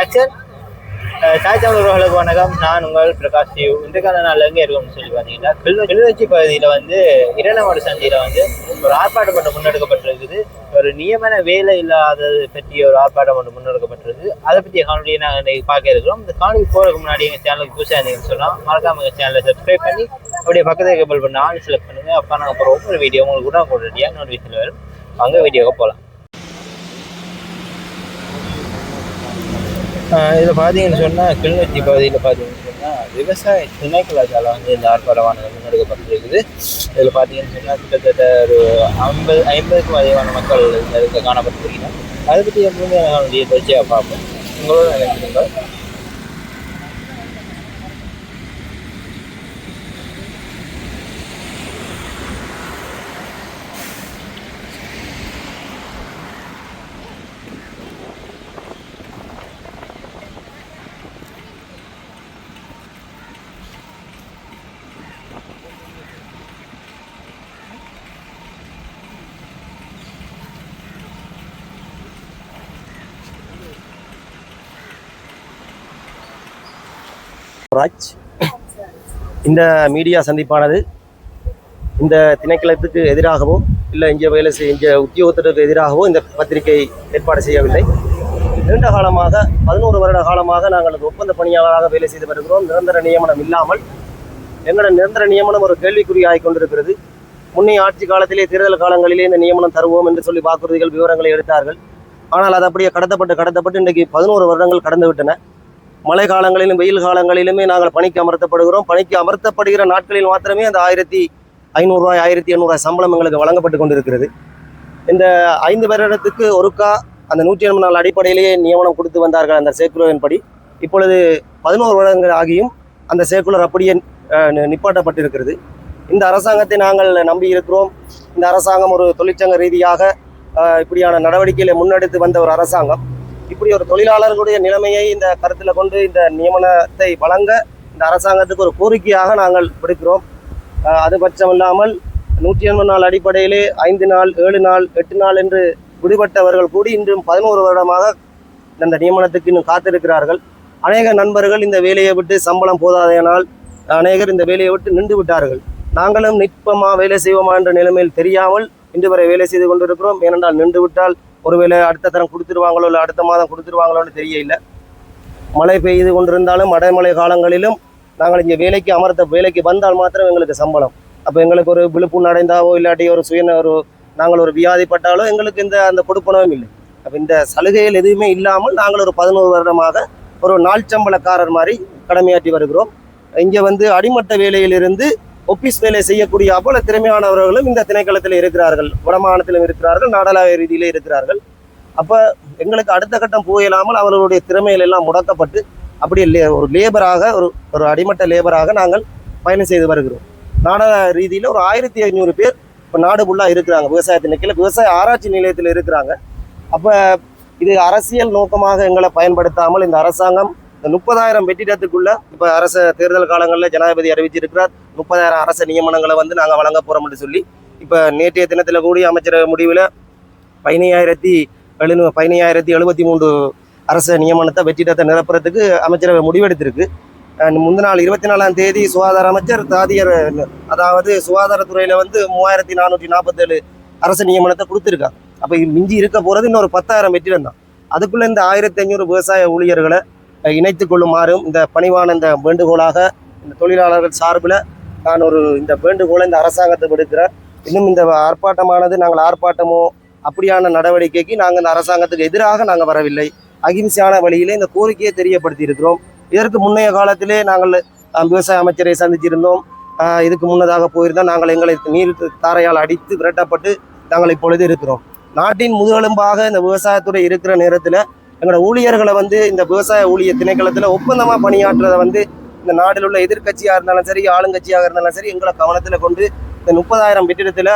Action தாய் உறவுகளுக்கு வணக்கம் நான் உங்கள் பிரகாஷ் சிவ் கால நாள் எங்கே இருக்கும்னு சொல்லி பார்த்தீங்கன்னா கிளி கிளிநொச்சி பகுதியில் வந்து இரண்டமாடு சந்தையில் வந்து ஒரு ஆர்ப்பாட்டம் ஒன்று முன்னெடுக்கப்பட்டிருக்குது. ஒரு நியமன வேலை இல்லாதது பற்றிய ஒரு ஆர்ப்பாட்டம் ஒன்று முன்னெடுக்கப்பட்டிருக்கு அதை பற்றிய காணொலியை நாங்கள் இன்றைக்கி பார்க்க இருக்கிறோம். இந்த காணொலி போகிறதுக்கு முன்னாடி எங்கள் சேனலுக்கு புதுசாக இருந்தீங்கன்னு சொன்னால் மறக்காம எங்கள் சேனலை சப்ஸ்கிரைப் பண்ணி அப்படியே பக்கத்தில் கேபிள் பண்ண ஆள் செலக்ட் பண்ணுங்கள் அப்போ நாங்கள் அப்புறம் ஒவ்வொரு வீடியோ உங்களுக்கு கூட உடனடியாக நோட்டிஃபிகேஷன் வரும். அங்கே வீடியோவுக்கு போகலாம் இதில் பார்த்தீங்கன்னு சொன்னால் கிளிநொச்சி பகுதியில் பார்த்தீங்கன்னு சொன்னால் விவசாய திணைக்கலாச்சாரம் வந்து இந்த ஆர்ப்பாட்டமான முன்னெடுக்கப்பட்டிருக்குது. இதில் பார்த்தீங்கன்னு சொன்னால் கிட்டத்தட்ட ஒரு ஐம்பது ஐம்பதுக்கும் அதிகமான மக்கள் இந்த இடத்துல காணப்பட்டிருக்கிறாங்க. அதை பற்றி எப்பவுமே என்னுடைய தொடர்ச்சியாக பார்ப்போம். உங்களோட நினைக்கிறீங்க ராஜ். இந்த மீடியா சந்திப்பானது இந்த திணைக்களத்துக்கு எதிராகவோ இல்லை இங்கே வேலை செய்ய இங்கே உத்தியோகத்திற்கு எதிராகவோ இந்த பத்திரிகை ஏற்பாடு செய்யவில்லை. நீண்ட காலமாக பதினோரு வருட காலமாக நாங்கள் ஒப்பந்த பணியாளராக வேலை செய்து வருகிறோம். நிரந்தர நியமனம் இல்லாமல் எங்களோட நிரந்தர நியமனம் ஒரு கேள்விக்குறியாகிக் கொண்டிருக்கிறது. முன்னே ஆட்சி காலத்திலே தேர்தல் காலங்களிலே இந்த நியமனம் தருவோம் என்று சொல்லி வாக்குறுதிகள் விவரங்களை எடுத்தார்கள். ஆனால் அது அப்படியே கடத்தப்பட்டு கடத்தப்பட்டு இன்றைக்கு பதினோரு வருடங்கள் கடந்து விட்டன. மழை காலங்களிலும் வெயில் காலங்களிலுமே நாங்கள் பணிக்கு அமர்த்தப்படுகிறோம். பணிக்கு அமர்த்தப்படுகிற நாட்களில் மாத்திரமே அந்த ஆயிரத்தி ஐநூறுரூவாய் ஆயிரத்தி எண்ணூறுவாய் சம்பளம் எங்களுக்கு வழங்கப்பட்டு கொண்டிருக்கிறது. இந்த ஐந்து வருடத்துக்கு ஒருக்கா அந்த நூற்றி எண்பது நாள் அடிப்படையிலேயே நியமனம் கொடுத்து வந்தார்கள் அந்த சேக்குலரின் படி. இப்பொழுது பதினோரு வருடங்கள் ஆகியும் அந்த சேக்குலர் அப்படியே நிப்பாட்டப்பட்டிருக்கிறது. இந்த அரசாங்கத்தை நாங்கள் நம்பி இருக்கிறோம். இந்த அரசாங்கம் ஒரு தொழிற்சங்க ரீதியாக இப்படியான நடவடிக்கைகளை முன்னெடுத்து வந்த ஒரு அரசாங்கம். இப்படி ஒரு தொழிலாளர்களுடைய நிலைமையை இந்த கருத்தில் கொண்டு இந்த நியமனத்தை வழங்க இந்த அரசாங்கத்துக்கு ஒரு கோரிக்கையாக நாங்கள் விடுக்கிறோம். அஹ் அது நூற்றி எண்பது நாள் அடிப்படையிலே ஐந்து நாள் ஏழு நாள் எட்டு நாள் என்று விடுபட்டவர்கள் கூடி இன்றும் பதினோரு வருடமாக இந்த நியமனத்துக்கு இன்னும் காத்திருக்கிறார்கள். அநேக நண்பர்கள் இந்த வேலையை விட்டு சம்பளம் போதாதையினால் அநேகர் இந்த வேலையை விட்டு நின்று விட்டார்கள். நாங்களும் நிற்பமா வேலை செய்வோமா என்ற நிலைமையில் தெரியாமல் இன்று வரை வேலை செய்து கொண்டிருக்கிறோம். ஏனென்றால் நின்று விட்டால் ஒருவேளை அடுத்த தரம் கொடுத்துருவாங்களோ இல்லை அடுத்த மாதம் கொடுத்துருவாங்களோன்னு தெரியல. மழை பெய்து கொண்டிருந்தாலும் மடைமழை காலங்களிலும் நாங்கள் இங்கே வேலைக்கு அமர்த்த வேலைக்கு வந்தால் மாத்திரம் எங்களுக்கு சம்பளம். அப்போ எங்களுக்கு ஒரு விழுப்புண் அடைந்தாவோ இல்லாட்டி ஒரு சுயன ஒரு நாங்கள் ஒரு வியாதிப்பட்டாலோ எங்களுக்கு இந்த அந்த கொடுப்பனவும் இல்லை. அப்போ இந்த சலுகைகள் எதுவுமே இல்லாமல் நாங்கள் ஒரு பதினோரு வருடமாக ஒரு நாள் சம்பளக்காரர் மாதிரி கடமையாற்றி வருகிறோம். இங்கே வந்து அடிமட்ட வேலையிலிருந்து ஒபிஸ் வேலை செய்யக்கூடிய அவ்வளோ திறமையானவர்களும் இந்த திணைக்களத்தில் இருக்கிறார்கள். வடமாநிலத்திலும் இருக்கிறார்கள் நாடளாவிய ரீதியிலே இருக்கிறார்கள். அப்போ எங்களுக்கு அடுத்த கட்டம் போயிடாமல் அவர்களுடைய திறமைகள் எல்லாம் முடக்கப்பட்டு அப்படியே லே ஒரு லேபராக ஒரு ஒரு அடிமட்ட லேபராக நாங்கள் பயணம் செய்து வருகிறோம். நாடக ரீதியில் ஒரு ஆயிரத்தி ஐநூறு பேர் இப்போ நாடு ஃபுல்லாக இருக்கிறாங்க. விவசாய திணைக்கில் விவசாய ஆராய்ச்சி நிலையத்தில் இருக்கிறாங்க. அப்போ இது அரசியல் நோக்கமாக எங்களை பயன்படுத்தாமல் இந்த அரசாங்கம் இந்த முப்பதாயிரம் வெற்றிடத்துக்குள்ள இப்போ அரச தேர்தல் காலங்களில் ஜனாதிபதி அறிவிச்சிருக்கிறார். முப்பதாயிரம் அரச நியமனங்களை வந்து நாங்கள் வழங்க போகிறோம்னு சொல்லி. இப்போ நேற்றைய தினத்தில் கூடிய அமைச்சர் முடிவில் பதினையாயிரத்தி எழுநூ பதினையாயிரத்தி எழுபத்தி மூன்று அரச நியமனத்தை வெற்றிடத்தை நிரப்புறதுக்கு அமைச்சரவை முடிவெடுத்திருக்கு. அஹ் முந்தின நாள் இருபத்தி நாலாம் தேதி சுகாதார அமைச்சர் தாதியர் அதாவது சுகாதாரத்துறையில் வந்து மூவாயிரத்தி நானூற்றி நாற்பத்தேழு அரசு நியமனத்தை கொடுத்துருக்காங்க. அப்போ மிஞ்சி இருக்க போகிறது இன்னொரு பத்தாயிரம் வெற்றிடம் தான். அதுக்குள்ளே இந்த ஆயிரத்தி ஐநூறு விவசாய ஊழியர்களை இணைத்து கொள்ளுமாறும் இந்த பணிவான இந்த வேண்டுகோளாக இந்த தொழிலாளர்கள் சார்பில் நான் ஒரு இந்த வேண்டுகோளை இந்த அரசாங்கத்தை விடுக்கிறேன். இன்னும் இந்த ஆர்ப்பாட்டமானது நாங்கள் ஆர்ப்பாட்டமோ அப்படியான நடவடிக்கைக்கு நாங்கள் இந்த அரசாங்கத்துக்கு எதிராக நாங்கள் வரவில்லை. அகிம்சையான வழியிலே இந்த கோரிக்கையை தெரியப்படுத்தி இருக்கிறோம். இதற்கு முன்னைய காலத்திலே நாங்கள் விவசாய அமைச்சரை சந்திச்சிருந்தோம். இதுக்கு முன்னதாக போயிருந்தோம். நாங்கள் எங்களை நீர் தாரையால் அடித்து விரட்டப்பட்டு நாங்கள் இப்பொழுது இருக்கிறோம். நாட்டின் முதுகெலும்பாக இந்த விவசாயத்துறை இருக்கிற நேரத்தில் எங்களோட ஊழியர்களை வந்து இந்த விவசாய ஊழிய திணைக்களத்தில் ஒப்பந்தமாக பணியாற்றுறதை வந்து இந்த நாட்டில் உள்ள எதிர்க்கட்சியாக இருந்தாலும் சரி ஆளுங்கட்சியாக இருந்தாலும் சரி எங்களை கவனத்தில் கொண்டு இந்த முப்பதாயிரம் வெற்றிடத்தில்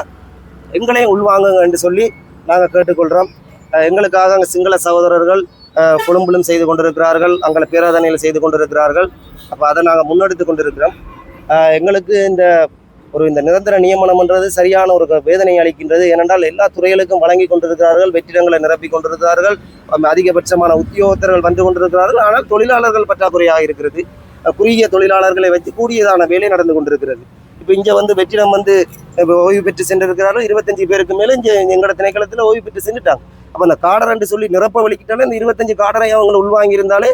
எங்களையும் உள்வாங்குங்க என்று சொல்லி நாங்கள் கேட்டுக்கொள்கிறோம் எங்களுக்காக அங்கே சிங்கள சகோதரர்கள் அஹ், புலம்புலும் செய்து கொண்டிருக்கிறார்கள் அங்கே பேராதனையில் செய்து கொண்டிருக்கிறார்கள். அப்போ அதை நாங்கள் முன்னெடுத்து கொண்டிருக்கிறோம். எங்களுக்கு இந்த ஒரு இந்த நிரந்தர நியமனம்ன்றது சரியான ஒரு வேதனை அளிக்கின்றது. ஏனென்றால் எல்லா துறைகளுக்கும் வழங்கி கொண்டிருக்கிறார்கள் வெற்றிடங்களை நிரப்பி கொண்டிருக்கிறார்கள் அதிகபட்சமான உத்தியோகத்தர்கள் வந்து கொண்டிருக்கிறார்கள். ஆனால் தொழிலாளர்கள் பற்றாக்குறையாக இருக்கிறது. குறுகிய தொழிலாளர்களை வச்சு கூடியதான வேலை நடந்து கொண்டிருக்கிறது. இப்போ இங்கே வந்து வெற்றிடம் வந்து ஓய்வு பெற்று சென்றிருக்கிறார்கள். இருபத்தஞ்சு பேருக்கு மேலே இங்கே எங்களோட திணைக்களத்தில் ஓய்வு பெற்று சென்றுட்டாங்க. அப்போ அந்த காடரண்டு சொல்லி நிரப்ப வலிக்கிட்டாலே இந்த இருபத்தஞ்சு காடரை அவங்க உள்வாங்கியிருந்தாலே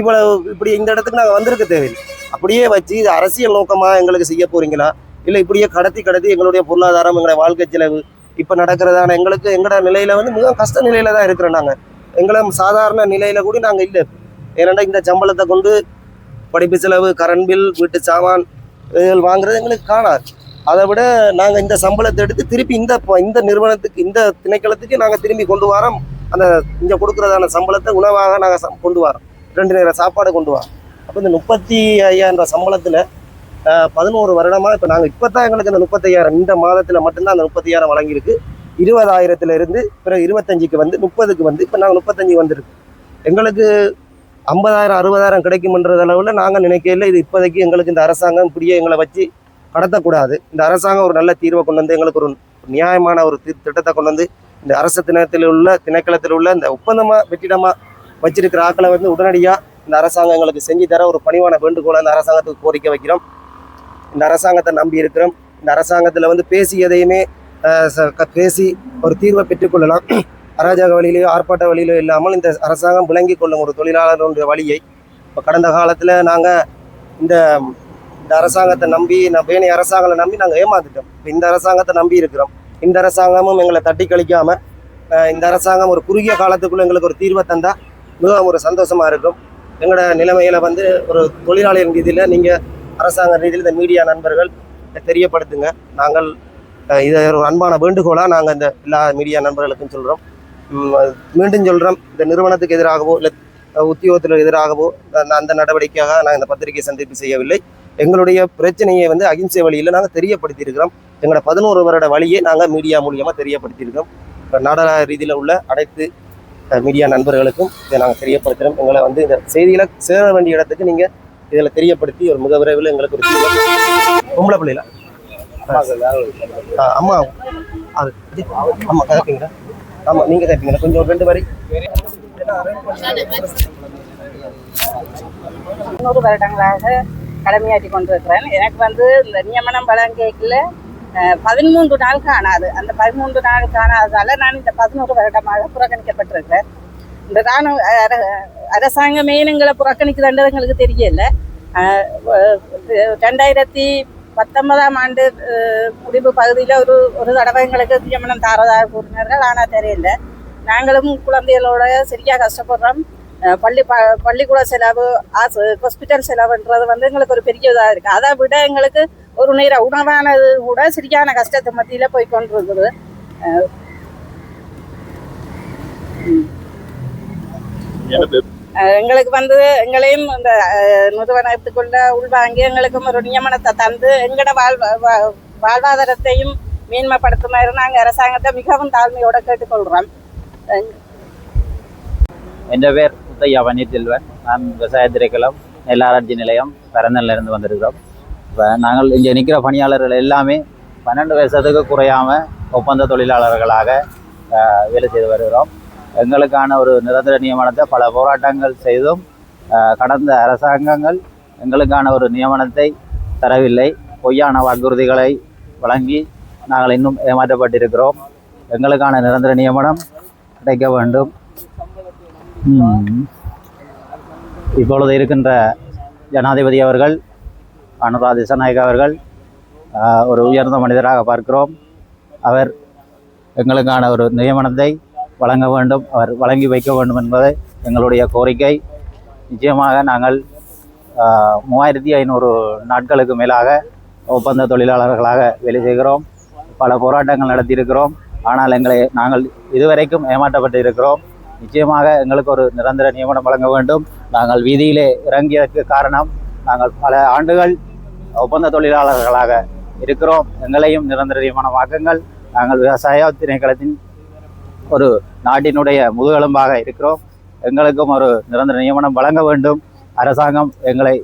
இவ்வளவு இப்படி இந்த இடத்துக்கு நாங்கள் வந்திருக்க தேவையில்லை. அப்படியே வச்சு இது அரசியல் நோக்கமாக எங்களுக்கு செய்ய போகிறீங்களா இல்லை இப்படியே கடத்தி கடத்தி எங்களுடைய பொருளாதாரம் எங்களுடைய வாழ்க்கை செலவு இப்போ நடக்கிறதான எங்களுக்கு எங்களோட நிலையில வந்து மிக கஷ்ட நிலையில தான் இருக்கிறோம் நாங்கள் எங்களை சாதாரண நிலையில கூட நாங்கள் இல்லை. ஏன்னா இந்த சம்பளத்தை கொண்டு படிப்பு செலவு கரண்ட் பில் வீட்டு சாமான் இதில் வாங்குறது எங்களுக்கு காணாது. அதை விட நாங்கள் இந்த சம்பளத்தை எடுத்து திருப்பி இந்த இந்த நிறுவனத்துக்கு இந்த திணைக்களத்துக்கு நாங்கள் திரும்பி கொண்டு வரோம். அந்த இங்கே கொடுக்குறதான சம்பளத்தை உணவாக நாங்கள் கொண்டு வரோம். ரெண்டு நேரம் சாப்பாடு கொண்டு வரோம். அப்போ இந்த முப்பத்தி ஐயாயிரம் சம்பளத்தில் பதினோரு வருடமாக இப்போ நாங்கள் இப்போ தான் எங்களுக்கு இந்த முப்பத்தையாயிரம் இந்த மாதத்தில் மட்டும்தான் அந்த முப்பத்தையாயிரம் வழங்கியிருக்கு. இருபதாயிரத்துலேருந்து பிறகு இருபத்தஞ்சிக்கு வந்து முப்பதுக்கு வந்து இப்போ நாங்கள் முப்பத்தஞ்சு வந்திருக்கு. எங்களுக்கு ஐம்பதாயிரம் அறுபதாயிரம் கிடைக்கும்ன்றது அளவில் நாங்கள் நினைக்கல இது இப்போதைக்கு எங்களுக்கு இந்த அரசாங்கம் இப்படியே எங்களை வச்சு கடத்தக்கூடாது. இந்த அரசாங்கம் ஒரு நல்ல தீர்வை கொண்டு வந்து எங்களுக்கு ஒரு நியாயமான ஒரு தி- திட்டத்தை கொண்டு வந்து இந்த அரசு தினத்தில் உள்ள திணைக்களத்தில் உள்ள இந்த ஒப்பந்தமாக வெற்றிடமாக வச்சிருக்கிற ஆக்களை வந்து உடனடியாக இந்த அரசாங்கம் எங்களுக்கு செஞ்சு தர ஒரு பணிவான வேண்டுகோளை அந்த அரசாங்கத்துக்கு கோரிக்கை வைக்கிறோம். இந்த அரசாங்கத்தை நம்பி இருக்கிறோம். இந்த அரசாங்கத்தில் வந்து பேசி எதையுமே ச- க- பேசி ஒரு தீர்வை பெற்றுக்கொள்ளலாம் அராஜக வழியிலையோ ஆர்ப்பாட்ட வழியிலோ இல்லாமல் இந்த அரசாங்கம் விளங்கி கொள்ளும் ஒரு தொழிலாளர்களுடைய வழியை இப்போ கடந்த காலத்தில் நாங்கள் இந்த இந்த அரசாங்கத்தை நம்பி நான் வேணி அரசாங்கத்தை நம்பி நாங்கள் ஏமாந்துட்டோம். இப்போ இந்த அரசாங்கத்தை நம்பி இருக்கிறோம். இந்த அரசாங்கமும் எங்களை தட்டி கழிக்காமல் இந்த அரசாங்கம் ஒரு குறுகிய காலத்துக்குள்ளே எங்களுக்கு ஒரு தீர்வை தந்தால் மிகவும் ஒரு சந்தோஷமாக இருக்கும். எங்களோட நிலைமையில் வந்து ஒரு தொழிலாளர் ரீதியில் நீங்கள் அரசாங்க ரீதியில் இந்த மீடியா நண்பர்கள் தெரியப்படுத்துங்க. நாங்கள் இதை ஒரு அன்பான வேண்டுகோளாக நாங்கள் இந்த எல்லா மீடியா நண்பர்களுக்கும் சொல்கிறோம் மீண்டும் சொல்கிறோம் இந்த நிறுவனத்துக்கு எதிராகவோ இல்லை உத்தியோகத்தில் எதிராகவோ அந்த அந்த நடவடிக்கையாக நாங்கள் இந்த பத்திரிகை சந்திப்பு செய்யவில்லை. எங்களுடைய பிரச்சனையை வந்து அகிம்சை வழியில் நாங்கள் தெரியப்படுத்தியிருக்கிறோம். எங்களோட பதினோரு வருட வழியை நாங்கள் மீடியா மூலியமாக தெரியப்படுத்தியிருக்கோம் நாடக ரீதியில் உள்ள அனைத்து மீடியா நண்பர்களுக்கும் இதை நாங்கள் தெரியப்படுத்துகிறோம் எங்களை வந்து இந்த செய்திகளை சேர வேண்டிய இடத்துக்கு நீங்கள் இதில் தெரியப்படுத்தி ஒரு மிக விரைவில் எங்களுக்கு ஒரு பொம்பளை பிள்ளைல அம்மா அது ஆமாம் கேட்பீங்களா ஆமாம் நீங்கள் கேட்பீங்களா கொஞ்சம் ஒரு ரெண்டு வரி. நூறு வருடங்களாக கடமையாற்றி கொண்டிருக்கிறேன். எனக்கு வந்து இந்த நியமனம் வழங்கியதுல பதிமூன்று நாள் காணாது. அந்த பதிமூன்று நாள் காணாததால நான் இந்த பதினோரு வருடமாக புறக்கணிக்கப்பட்டிருக்கிறேன். இந்த ராணுவ அரசாங்கம் மீனங்களை எங்களை புறக்கணிக்குதுன்றது எங்களுக்கு தெரியல. ரெண்டாயிரத்தி பத்தொன்பதாம் ஆண்டு முடிவு பகுதியில் ஒரு ஒரு தடவை எங்களுக்கு நியமனம் தாரதாக கூறினார்கள். ஆனால் தெரியல. நாங்களும் குழந்தைகளோட சரியாக கஷ்டப்படுறோம். பள்ளி ப பள்ளிக்கூட செலவு ஆஸ் ஹாஸ்பிட்டல் செலவுன்றது வந்து எங்களுக்கு ஒரு பெரிய இதாக இருக்குது அதை விட எங்களுக்கு ஒரு நேர உணவானது கூட சரியான கஷ்டத்தை மத்தியில் போய் கொண்டிருக்குது. அஹ் எங்களுக்கு வந்து எங்களையும் இந்த நிறுவனத்துக்குள்ள உள்வாங்கி எங்களுக்கும் ஒரு நியமனத்தை தந்து எங்களோட வாழ் வா- வாழ்வாதாரத்தையும் மேன்மைப்படுத்துமாறு நாங்கள் அரசாங்கத்தை மிகவும் தாழ்மையோட கேட்டுக்கொள்கிறோம் என் பேர் முத்தையா பன்னீர்செல்வன். நான் விவசாய திரைக்களம் நெல்லாராய்ச்சி நிலையம் பரந்தல்ல இருந்து வந்திருக்கிறோம். இப்போ நாங்கள் இங்கே நிற்கிற பணியாளர்கள் எல்லாமே பன்னெண்டு வருஷத்துக்கு குறையாமல் ஒப்பந்த தொழிலாளர்களாக ஆஹ், வேலை செய்து வருகிறோம். எங்களுக்கான ஒரு நிரந்தர நியமனத்தை பல போராட்டங்கள் செய்தும் கடந்த அரசாங்கங்கள் எங்களுக்கான ஒரு நியமனத்தை தரவில்லை. பொய்யான வாக்குறுதிகளை வழங்கி நாங்கள் இன்னும் ஏமாற்றப்பட்டிருக்கிறோம். எங்களுக்கான நிரந்தர நியமனம் கிடைக்க வேண்டும். இப்பொழுது இருக்கின்ற ஜனாதிபதி அவர்கள் அனுரா திசநாயக் அவர்கள் ஒரு உயர்ந்த மனிதராக பார்க்கிறோம். அவர் எங்களுக்கான ஒரு நியமனத்தை வழங்க வேண்டும் அவர் வழங்கி வைக்க வேண்டும் என்பது எங்களுடைய கோரிக்கை. நிச்சயமாக நாங்கள் மூவாயிரத்தி ஐநூறு நாட்களுக்கு மேலாக ஒப்பந்த தொழிலாளர்களாக வேலை செய்கிறோம். பல போராட்டங்கள் நடத்தியிருக்கிறோம். ஆனால் எங்களை நாங்கள் இதுவரைக்கும் ஏமாற்றப்பட்டு இருக்கிறோம். நிச்சயமாக எங்களுக்கு ஒரு நிரந்தர நியமனம் வழங்க வேண்டும். நாங்கள் வீதியிலே இறங்கியதற்கு காரணம் நாங்கள் பல ஆண்டுகள் ஒப்பந்த தொழிலாளர்களாக இருக்கிறோம். எங்களையும் நிரந்தர நியமனமாக்குங்கள். நாங்கள் விவசாய திணைக்களத்தின் ஒரு நாட்டினுடைய முதுகெலும்பாக இருக்கிறோம். எங்களுக்கும் ஒரு நிரந்தர நியமனம் வழங்க வேண்டும். அரசாங்கம் எங்களை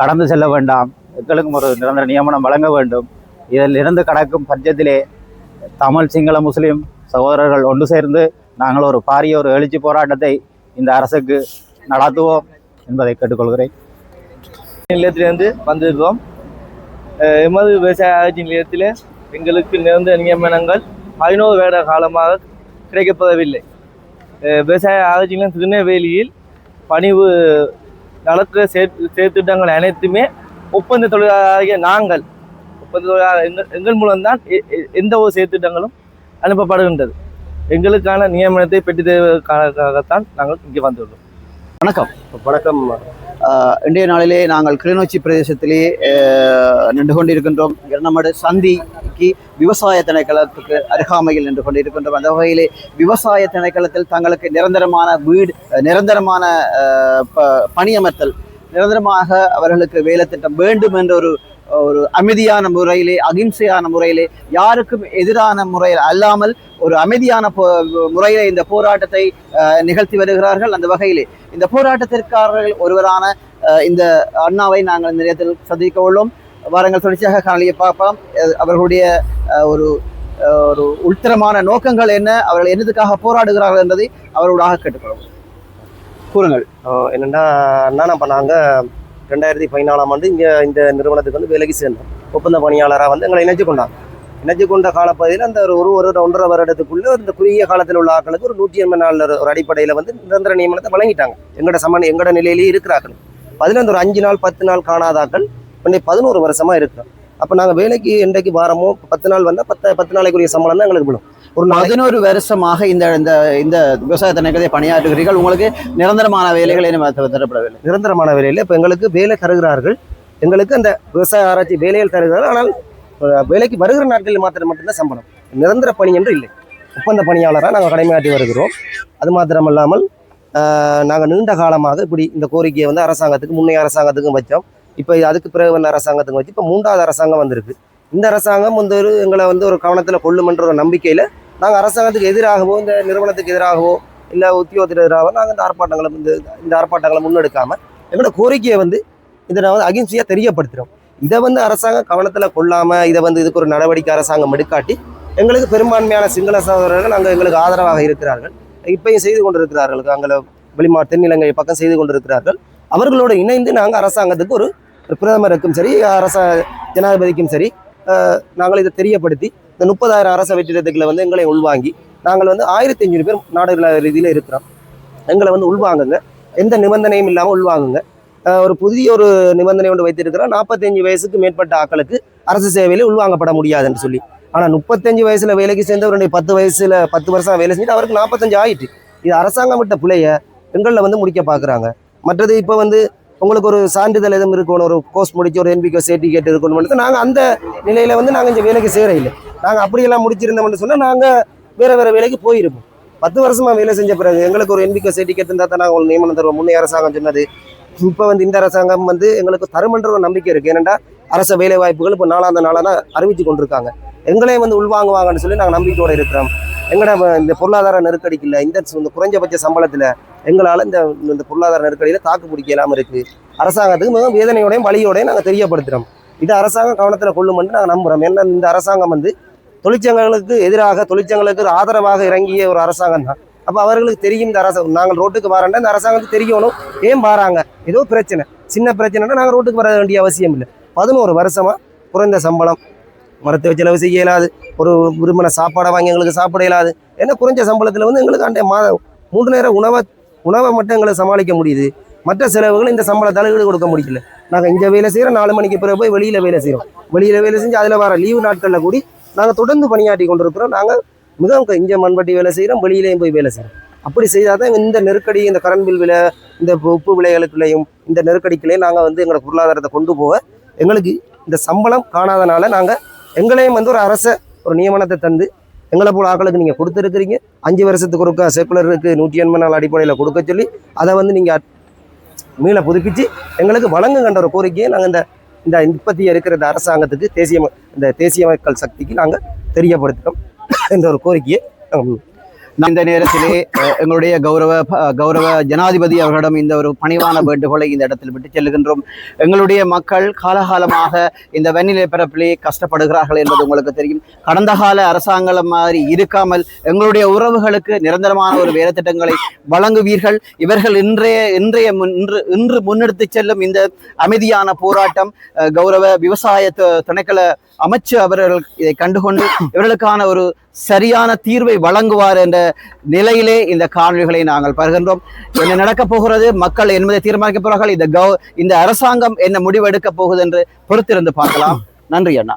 கடந்து செல்ல வேண்டாம். எங்களுக்கும் ஒரு நிரந்தர நியமனம் வழங்க வேண்டும். இதில் இருந்து கடக்கும் பட்சத்திலே தமிழ் சிங்கள முஸ்லீம் சகோதரர்கள் ஒன்று சேர்ந்து நாங்கள் ஒரு பாரிய ஒரு எழுச்சி போராட்டத்தை இந்த அரசுக்கு நடத்துவோம் என்பதை கேட்டுக்கொள்கிறேன். நிலையத்திலிருந்து வந்திருக்கிறோம். எமது விவசாய ஆராய்ச்சி நிலையத்தில் எங்களுக்கு நிரந்தர நியமனங்கள் பதினோரு வேட காலமாக கிடைக்கப்பெறவில்லை அஹ் விவசாய ஆராய்ச்சி நிலையம் திருநெல்வேலியில் பணிவு நடக்கிற செயற் செயற்திட்டங்கள் அனைத்துமே ஒப்பந்த தொழிலாளராகிய நாங்கள் ஒப்பந்த தொழிலாளர் எங்கள் எங்கள் மூலம்தான் எந்த ஒரு செயற்திட்டங்களும் அனுப்பப்படுகின்றது. எங்களுக்கான நியமனத்தை பெற்றுத் தருவதற்காகத்தான் நாங்கள் இங்கே வந்துள்ளோம். வணக்கம். வணக்கம். இன்றைய நாளிலே நாங்கள் கிளிநொச்சி பிரதேசத்திலே நின்று கொண்டிருக்கின்றோம். நம்முடைய சந்திக்கு விவசாய திணைக்களத்துக்கு அருகாமையில் நின்று கொண்டிருக்கின்றோம் அந்த வகையிலே விவசாய திணைக்களத்தில் தங்களுக்கு நிரந்தரமான வீடு நிரந்தரமான ப- பணியமர்த்தல் நிரந்தரமாக அவர்களுக்கு வேலை திட்டம் வேண்டும் என்ற ஒரு ஒரு அமைதியான முறையிலே அகிம்சையான முறையிலே யாருக்கும் எதிரான முறையில் அல்லாமல் ஒரு அமைதியான போ முறையிலே இந்த போராட்டத்தை நிகழ்த்தி வருகிறார்கள். அந்த வகையிலே இந்த போராட்டத்திற்காரர்கள் ஒருவரான இந்த அண்ணாவை நாங்கள் இந்த நேரத்தில் சந்திக்க உள்ளோம். வாரங்கள் தொடர்ச்சியாக காணொலியை பார்ப்போம். அவர்களுடைய ஒரு ஒரு உள்தரமான நோக்கங்கள் என்ன அவர்கள் என்னதுக்காக போராடுகிறார்கள் என்பதை அவர்களாக கேட்டுக்கொள்வோம். கூறுங்கள். என்னென்னா என்னென்ன பண்ணாங்க நாங்கள் ரெண்டாயிரத்தி பதினாலாம் ஆண்டு இங்கே இந்த நிறுவனத்துக்கு வந்து வேலைக்கு சேர்ந்தோம். ஒப்பந்த பணியாளராக வந்து எங்களை இணைச்சு கொண்டாங்க. இணைச்சு கொண்ட காலப்பகுதியில் அந்த ஒரு ஒரு வருடம் ஒன்றரை வருடத்துக்குள்ளே இந்த குறுகிய காலத்தில் உள்ள ஆட்களுக்கு ஒரு நூற்றி எண்பது நாள் ஒரு அடிப்படையில் வந்து நிரந்தர நியமனத்தை வழங்கிட்டாங்க. எங்களோட சமன் எங்களோட நிலையிலேயே இருக்கிறார்கள். அதில் அந்த ஒரு அஞ்சு நாள் பத்து நாள் காணாதாக்கள் இன்னைக்கு பதினோரு வருஷமா இருக்கிறோம் அப்போ நாங்கள் வேலைக்கு இன்றைக்கு வாரமோ பத்து நாள் வந்தால் பத்து பத்து நாளைக்குரிய சம்பளம் தான் எங்களுக்கு விழும். ஒரு பதினோரு வருஷமாக இந்த இந்த இந்த விவசாய திணைக்களத்தை பணியாற்றுகிறீர்கள். உங்களுக்கு நிரந்தரமான வேலைகள் என்ன தரப்படவில்லை. நிரந்தரமான வேலையில் இப்போ எங்களுக்கு வேலை தருகிறார்கள். எங்களுக்கு அந்த விவசாய ஆராய்ச்சி வேலைகள் தருகிறார்கள். ஆனால் வேலைக்கு வருகிற நாட்களில் மாத்திரம் மட்டும்தான் சம்பளம். நிரந்தர பணி என்று இல்லை. ஒப்பந்த பணியாளராக நாங்கள் கடமையாற்றி வருகிறோம். அது மாத்திரமல்லாமல் நாங்கள் நீண்ட காலமாக இப்படி இந்த கோரிக்கையை வந்து அரசாங்கத்துக்கு முன்னைய அரசாங்கத்துக்கும் வச்சோம். இப்போ அதுக்கு பிறகு வந்த அரசாங்கத்துக்கு வச்சு இப்போ மூன்றாவது அரசாங்கம் வந்திருக்கு. இந்த அரசாங்கம் வந்து ஒரு எங்களை வந்து ஒரு கவனத்தில் கொள்ளுமன்ற ஒரு நம்பிக்கையில் நாங்கள் அரசாங்கத்துக்கு எதிராகவோ இந்த நிறுவனத்துக்கு எதிராகவோ இல்லை உத்தியோகத்துக்கு எதிராகவோ நாங்கள் இந்த ஆர்ப்பாட்டங்களை இந்த இந்த ஆர்ப்பாட்டங்களை முன்னெடுக்காமல் எங்களோட கோரிக்கையை வந்து இதை நான் வந்து அகிம்சையாக தெரியப்படுத்துகிறோம் இதை வந்து அரசாங்கம் கவனத்தில் கொள்ளாமல் இதை வந்து இதுக்கு ஒரு நடவடிக்கை அரசாங்கம் எடுக்காட்டி எங்களுக்கு பெரும்பான்மையான சிங்கள சகோதரர்கள் அங்கே எங்களுக்கு ஆதரவாக இருக்கிறார்கள். இப்பயும் செய்து கொண்டிருக்கிறார்கள். அங்கே வெளிமா தென்னிலங்கை பக்கம் செய்து கொண்டிருக்கிறார்கள். அவர்களோடு இணைந்து நாங்கள் அரசாங்கத்துக்கு ஒரு பிரதமருக்கும் சரி அரச ஜனாதிபதிக்கும் சரி நாங்கள் இதை தெரியப்படுத்தி இந்த முப்பதாயிரம் அரச வெற்றிடத்துக்களை வந்து எங்களை உள்வாங்கி நாங்கள் வந்து ஆயிரத்தி அஞ்சூறு பேர் நாடுகள ரீதியில் இருக்கிறோம். எங்களை வந்து உள்வாங்குங்க. எந்த நிபந்தனையும் இல்லாமல் உள்வாங்குங்க. ஒரு புதிய ஒரு நிபந்தனை ஒன்று வைத்திருக்கிறோம். நாற்பத்தஞ்சு வயசுக்கு மேற்பட்ட ஆக்களுக்கு அரசு சேவையில் உள்வாங்கப்பட முடியாதுன்னு சொல்லி. ஆனால் முப்பத்தஞ்சு வயசில் வேலைக்கு சேர்ந்தவருடைய பத்து வயசில் பத்து வருஷம் வேலை செஞ்சுட்டு அவருக்கு நாற்பத்தஞ்சு ஆயிட்டு. இது அரசாங்கம் விட்ட பிள்ளைய பெண்களில் வந்து முடிக்க பார்க்குறாங்க மற்றது இப்போ வந்து உங்களுக்கு ஒரு சான்றிதழ் எதுவும் இருக்கணும் ஒரு கோர்ஸ் முடிச்சு ஒரு என்பிகோ சர்டிஃபிகேட் இருக்கணும் நாங்கள் அந்த நிலையில் வந்து நாங்கள் இங்கே வேலைக்கு செய்கிற இல்லை நாங்கள் அப்படியெல்லாம் முடிச்சிருந்தோம்னு சொன்னால் நாங்கள் வேறு வேறு வேலைக்கு போயிருப்போம். பத்து வருஷமாக வேலை செஞ்ச பிறகு எங்களுக்கு ஒரு என்பிகோ சர்டிஃபிகேட் இருந்தால் தான் நாங்கள் நியமனம் தருவோம். முன்னே அரசாங்கம் சொன்னது. இப்போ வந்து இந்த அரசாங்கம் வந்து எங்களுக்கு தருமன்ற ஒரு நம்பிக்கை இருக்குது ஏனென்றால் அரச வேலை வாய்ப்புகள் இப்போ நாளாந்த நாளான அறிவித்து கொண்டிருக்காங்க. எங்களையும் வந்து உள்வாங்குவாங்கன்னு சொல்லி நாங்கள் நம்பிக்கையோடு இருக்கிறோம். எங்களோட இந்த பொருளாதார நெருக்கடிக்கு இந்த இந்த குறைஞ்சபட்ச சம்பளத்தில் எங்களால் இந்த இந்த பொருளாதார நெருக்கடியில் தாக்கு பிடிக்க இல்லாமல் இருக்குது அரசாங்கத்துக்கு மிகவும் வேதனையோடையும் வழியோடையும் நாங்கள் தெரியப்படுத்துகிறோம் இது அரசாங்கம் கவனத்தில் கொள்ளுமென்று நாங்கள் நம்புகிறோம் ஏன்னா இந்த அரசாங்கம் வந்து தொழிற்சங்கங்களுக்கு எதிராக தொழிற்சங்கங்களுக்கு ஆதரவாக இறங்கிய ஒரு அரசாங்கம் தான். அப்போ அவர்களுக்கு தெரியும் இந்த அரசாங்கம் நாங்கள் ரோட்டுக்கு வரேன்டா இந்த அரசாங்கத்துக்கு தெரியணும். ஏன் வராங்க ஏதோ பிரச்சனை. சின்ன பிரச்சனைனா நாங்கள் ரோட்டுக்கு வர வேண்டிய அவசியம் இல்லை. பதினோரு வருஷமாக குறைந்த சம்பளம் மரத்தை செலவு செய்ய இயலாது. ஒரு விரும்பின சாப்பாடை வாங்கி எங்களுக்கு சாப்பிட இயலாது. ஏன்னா குறைஞ்ச சம்பளத்தில் வந்து எங்களுக்கு அன்றைய மாத மூன்று நேரம் உணவை உணவை மட்டும் எங்களை சமாளிக்க முடியுது. மற்ற செலவுகளும் இந்த சம்பளத்தால் ஈடு கொடுக்க முடியல. நாங்கள் இங்கே வேலை செய்கிறோம் நாலு மணிக்கு பிறகு போய் வெளியில் வேலை செய்கிறோம் வெளியில் வேலை செஞ்சு அதில் வர லீவு நாட்களில் கூடி நாங்கள் தொடர்ந்து பணியாற்றி கொண்டிருக்கிறோம். நாங்கள் மிகவும் இங்கே மண்பட்டி வேலை செய்கிறோம் வெளியிலேயும் போய் வேலை செய்கிறோம் அப்படி செய்தால் தான் இந்த நெருக்கடி இந்த கரண்ட் பில் விலை இந்த உப்பு விலைகளுக்குள்ளேயும் இந்த நெருக்கடிக்குள்ளேயும் நாங்கள் வந்து எங்களோட பொருளாதாரத்தை கொண்டு போக எங்களுக்கு இந்த சம்பளம் காணாதனால நாங்கள் எங்களையும் வந்து ஒரு அரச ஒரு நியமனத்தை தந்து எங்களை போல ஆக்களுக்கு நீங்கள் கொடுத்துருக்கிறீங்க. அஞ்சு வருஷத்துக்கு ஒருக்கா செக்குலருக்கு நூற்றி எண்பது நாள் அடிப்படையில் கொடுக்க சொல்லி அதை வந்து நீங்கள் மீள புதுப்பிச்சு எங்களுக்கு வழங்குகின்ற ஒரு கோரிக்கையை நாங்கள் இந்த இந்த இப்பத்தி இருக்கிற இந்த அரசாங்கத்துக்கு தேசிய இந்த தேசிய மக்கள் சக்திக்கு நாங்கள் தெரியப்படுத்துகிறோம் என்ற ஒரு கோரிக்கையை இந்த நேரத்திலே எங்களுடைய கௌரவ ப- கௌரவ ஜனாதிபதி அவர்களிடம் இந்த ஒரு பணிவான வேண்டுகோளை இந்த இடத்தில் விட்டு செல்லுகின்றோம். எங்களுடைய மக்கள் காலகாலமாக இந்த வெண்ணிலை பிறப்பிலே கஷ்டப்படுகிறார்கள் என்பது உங்களுக்கு தெரியும். கடந்த கால அரசாங்கம் மாதிரி இருக்காமல் எங்களுடைய உறவுகளுக்கு நிரந்தரமான ஒரு வேலை திட்டங்களை வழங்குவீர்கள். இவர்கள் இன்றைய இன்றைய முன்- இன்று இன்று முன்னெடுத்து செல்லும் இந்த அமைதியான போராட்டம் கௌரவ விவசாய து- அமைச்சு அவர்கள் இதை கண்டுகொண்டு இவர்களுக்கான ஒரு சரியான தீர்வை வழங்குவார் என்ற நிலையிலே இந்த காணொலிகளை நாங்கள் பருகின்றோம். என்ன நடக்கப் போகிறது? மக்கள் என்பதை தீர்மானிக்கப் போகிறார்கள்? இந்த கவ இந்த அரசாங்கம் என்ன முடிவெடுக்கப் போகுது என்று பொறுத்திருந்து பார்க்கலாம். நன்றி அண்ணா.